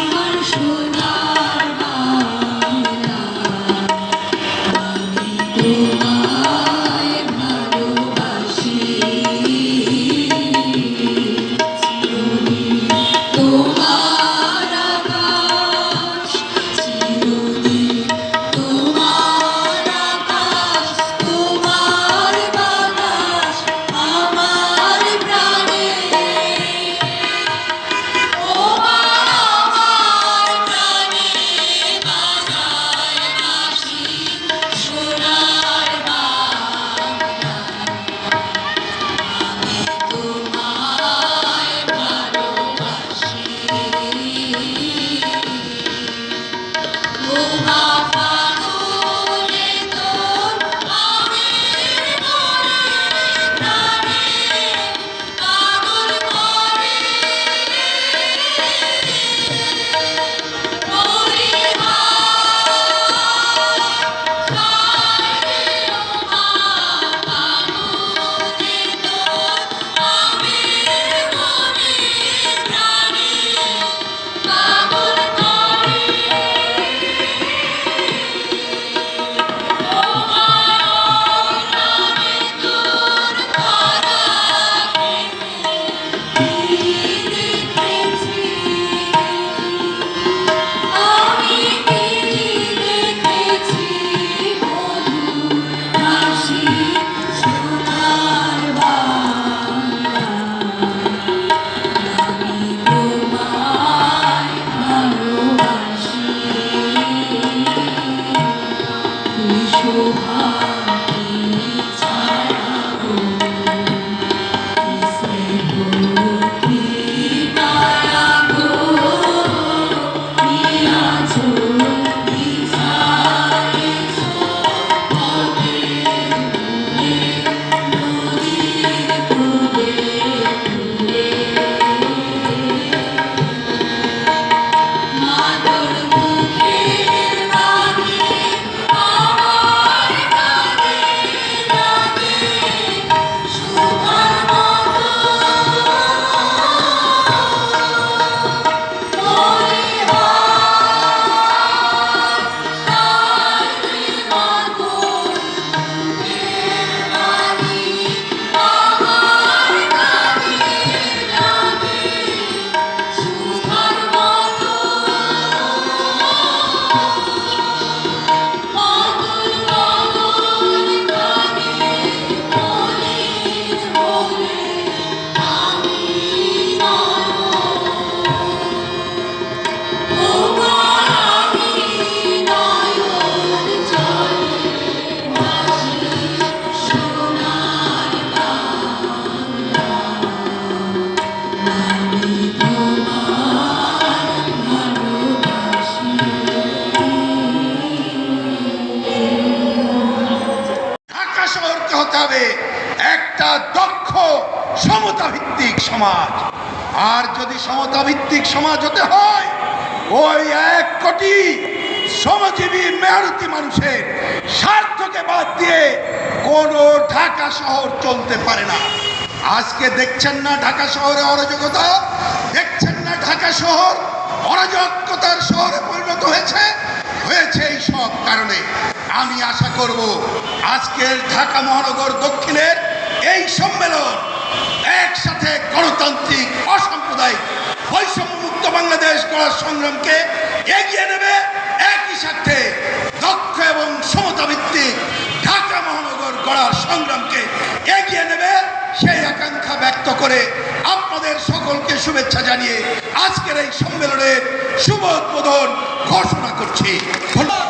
আমার সোনার শোভা একটা দক্ষ সমতা ভিত্তিক সমাজ। আর যদি সমতা ভিত্তিক সমাজ হতে হয়, ওই এক কোটি শ্রমজীবী মেহনতি মানুষের স্বার্থকে বাদ দিয়ে কোনো ঢাকা শহর চলতে পারে না। আজকে দেখছেন না ঢাকা শহরে অরাজকতা? দেখছেন না ঢাকা শহর অরাজকতার শহরে পরিণত হয়েছে? হয়েছে এই সব কারণে। আমি আশা করব, আজকের ঢাকা মহানগর দক্ষিণের এই সম্মেলন একসাথে গণতান্ত্রিক, অসাম্প্রদায়িক বৈষম্য মুক্ত বাংলাদেশ গড়ার সংগ্রামকে এগিয়ে নেবে একই সাথে দক্ষ এবং সমতাভিত্তিক ঢাকা মহানগর গড়ার সংগ্রামকে এগিয়ে নেবে সেই আকাঙ্ক্ষা ব্যক্ত করে আপনাদের সকলকে শুভেচ্ছা জানিয়ে আজকের এই সম্মেলনের শুভ উদ্বোধন ঘোষণা করছি। ধন্যবাদ।